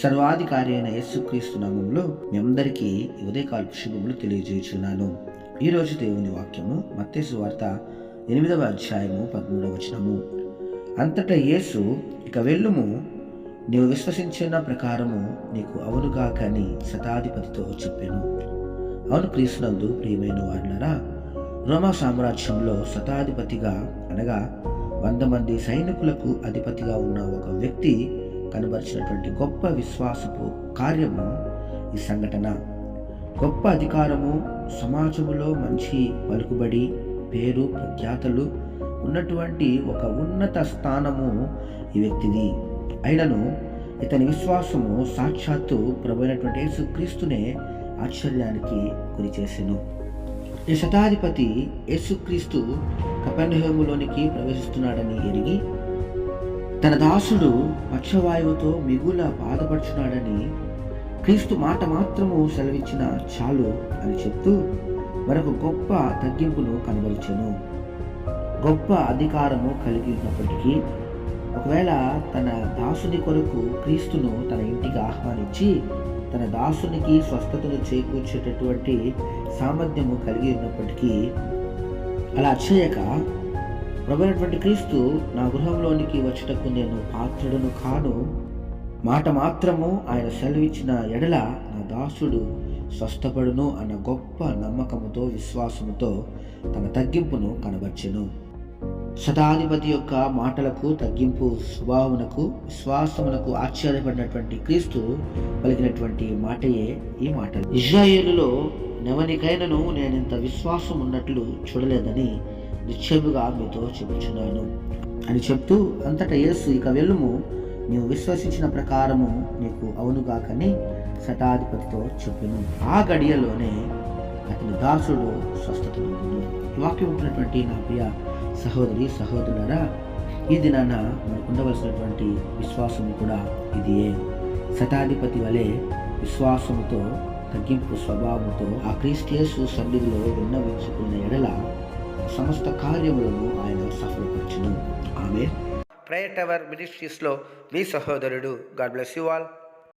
సర్వాధికారి అయిన యేసుక్రీస్తు నామంలో మీ అందరికీ ఈ ఉదయకాల శుభములు తెలియజేయుచున్నాను. ఈరోజు దేవుని వాక్యము మత్తేసు వార్త ఎనిమిదవ అధ్యాయము పదమూడవ వచనము. అంతటా యేసు ఇక వెళ్ళుము నీవు విశ్వసించిన ప్రకారము నీకు అవునుగా కానీ శతాధిపతితో చెప్పాను. అవును క్రీస్తునందు ప్రియమైన వారులరా రోమా సామ్రాజ్యంలో శతాధిపతిగా అనగా వంద మంది సైనికులకు అధిపతిగా ఉన్న ఒక వ్యక్తి కనబరిచినటువంటి గొప్ప విశ్వాసపు కార్యము ఈ సంఘటన. గొప్ప అధికారము సమాజములో మంచి పలుకుబడి పేరు ప్రఖ్యాతలు ఉన్నటువంటి ఒక ఉన్నత స్థానము ఈ వ్యక్తిది. అయినను ఇతని విశ్వాసము సాక్షాత్తు ప్రభుత్వ యేసుక్రీస్తునే ఆశ్చర్యానికి గురి చేసెను. ఈ శతాధిపతి యేసుక్రీస్తు కపెన్హోములోనికి ప్రవేశిస్తున్నాడని ఎరిగి తన దాసుడు పక్షవాయువుతో మిగుల బాధపడుచున్నాడని క్రీస్తు మాట మాత్రము సెలవిచ్చిన చాలు అని చెప్తూ మరొక గొప్ప తగ్గింపును కనబరిచను. గొప్ప అధికారము కలిగి ఉన్నప్పటికీ ఒకవేళ తన దాసుని కొరకు క్రీస్తును తన ఇంటికి ఆహ్వానించి తన దాసునికి స్వస్థతను చేకూర్చేటటువంటి సామర్థ్యము కలిగి ఉన్నప్పటికీ అలా చేయక ప్రభునటువంటి క్రీస్తు నా గృహంలోనికి వచ్చటకు నేను పాత్రుడును కాను. మాట మాత్రము ఆయన సెలవిచ్చిన ఎడల నా దాసుడు స్వస్థపడును అన్న గొప్ప నమ్మకముతో విశ్వాసముతో తన తగ్గింపును కనబర్చెను. శతాధిపతి యొక్క మాటలకు తగ్గింపు స్వభావమునకు విశ్వాసమునకు ఆశ్చర్యపడినటువంటి క్రీస్తు పలికినటువంటి మాటయే ఈ మాట ఇజ్రాయేలులో నెవనికైనను నేనింత విశ్వాసం ఉన్నట్లు చూడలేదని నిక్షేపుగా మీతో చెబుతున్నాను అని చెప్తూ అంతటా యేసు ఇక వెళ్ళుము. నీవు విశ్వసించిన ప్రకారము నీకు అవునుగాకని శతాధిపతితో చెప్పిను. ఆ గడియలోనే అతని దాసుడు స్వస్థత ఈ వాక్యం ఉన్నటువంటి నా ప్రియ సహోదరి సహోదరులరా ఈ దినాన మనకు ఉండవలసినటువంటి విశ్వాసం కూడా ఇదియే. శతాధిపతి వలె విశ్వాసముతో తగ్గింపు స్వభావంతో ఆ క్రీస్టియసు సన్నిధిలో విన్నవించుకున్న ఎడల సమస్త కార్యములను ఆయన సఫలపరచును ఆమె ప్రేయర్ టవర్ మినిస్ట్రీస్లో మీ సహోదరుడు. God bless you all